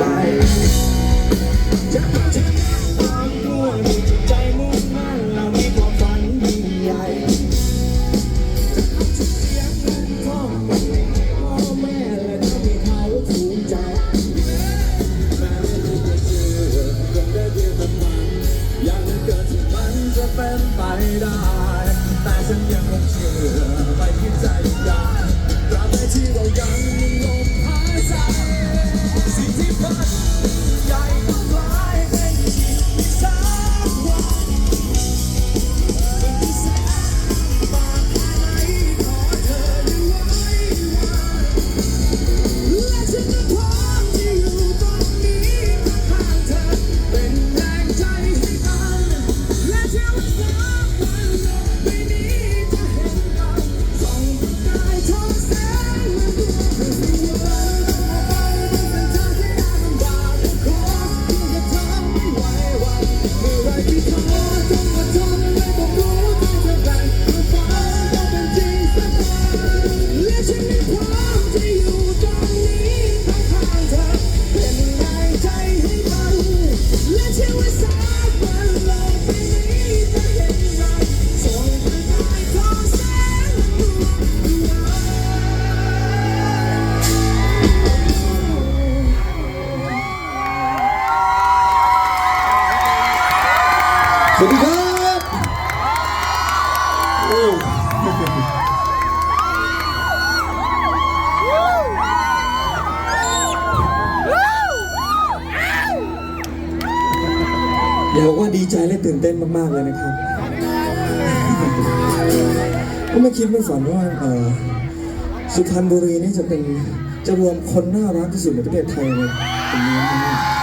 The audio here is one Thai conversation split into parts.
ป๋า วัสดีครับโอ้อยาบอกว่าดีใจและตื่นเต้นมาก ๆ เลยนะครับ ก็ไม่คิดไม่ฝันว่าเออสุพรรณบุรีนี่จะเป็นจะรวมคนน่ารักที่สุดในประเทศไทยเลยตรงนี้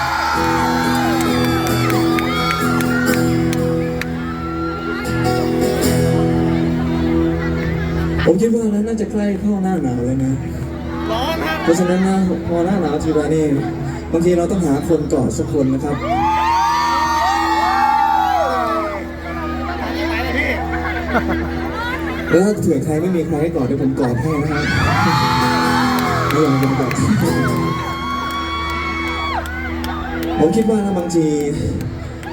ผมคิดว่านั้นน่าจะใกล้เข้าหน้าหนาวแล้วนะ ร้อนครับเพราะฉะนั้นนะพอหน้าหนาวทีไรนี่บางทีเราต้องหาคนกอดสักคนนะครับ แล้วถ้าเผื่อใครไม่มีใครให้กอดเดี๋ยวผมกอดให้นะครับไม่อยากเป็นกอดผมคิดว่านะบางที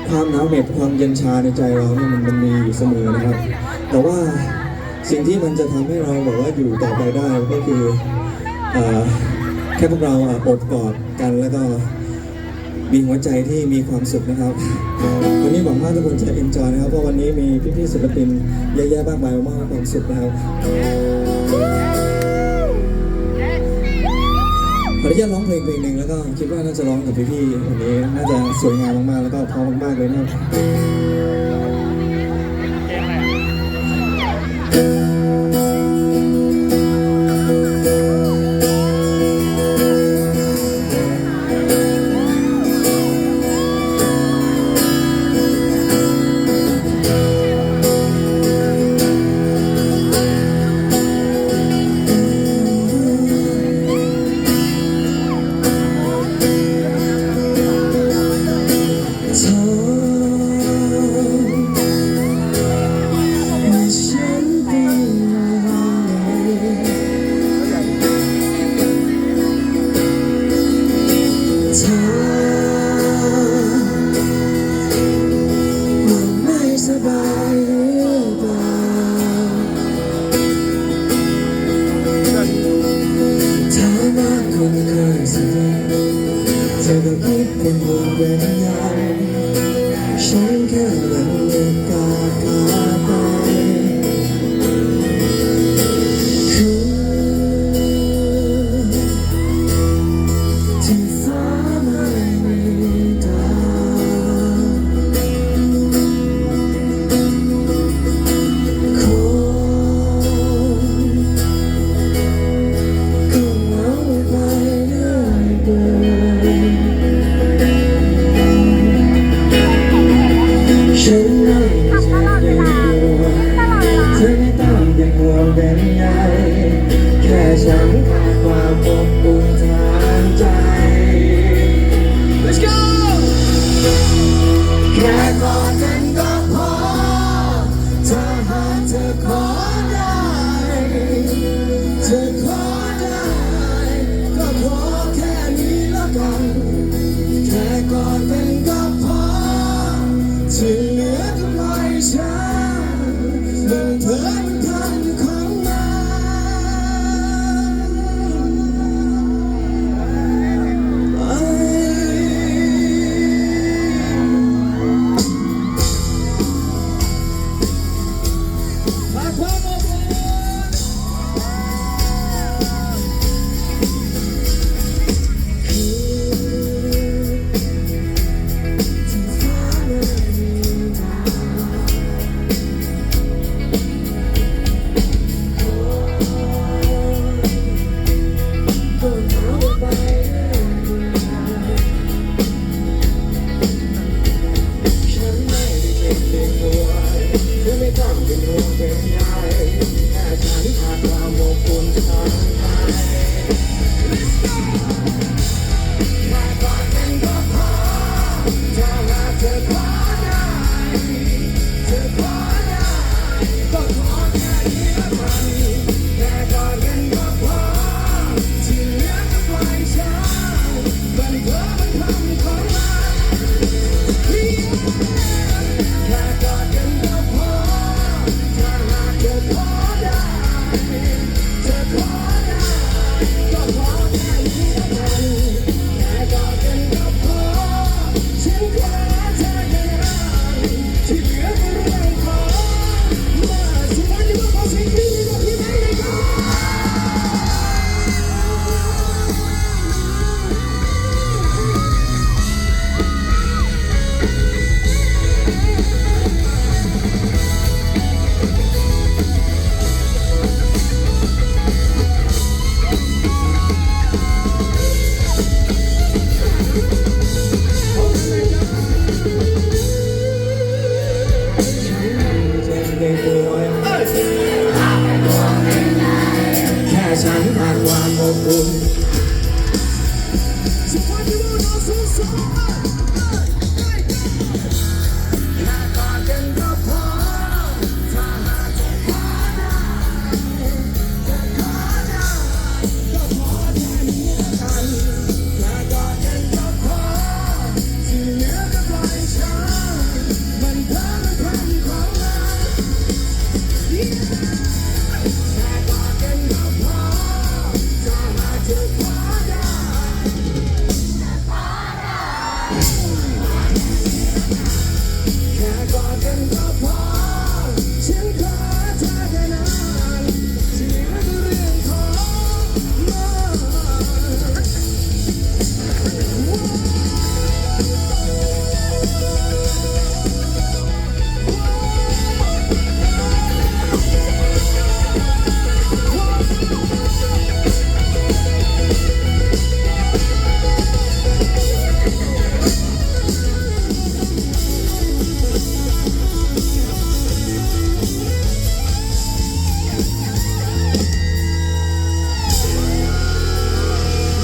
ความหนาวเหน็บความเย็นชาในใจเราเนี่ยมันมีอยู่เสมอนะครับ แต่ว่า สิ่งที่มันจะทำให้เราแบบว่าอยู่ต่อไปได้ก็คืออแค่พวกเราอะอบกอดกันแล้วก็มีหัวใจที่มีความสุขนะครับ วันนี้หวังว่าทุกคนจะเอนจอยนะครับ เพราะวันนี้มีพี่ๆศิลปินเยอะแยะมากมายมากความสุขนะครับขออนุญาตร้องเพลงเพลงหนึ่งแล้วก็คิดว่าน่าจะร้องกับพี่ๆวันนี้น่าจะสวยงามมากๆแล้วก็เพราะมากๆเลยนะครับ อะ 생각났을까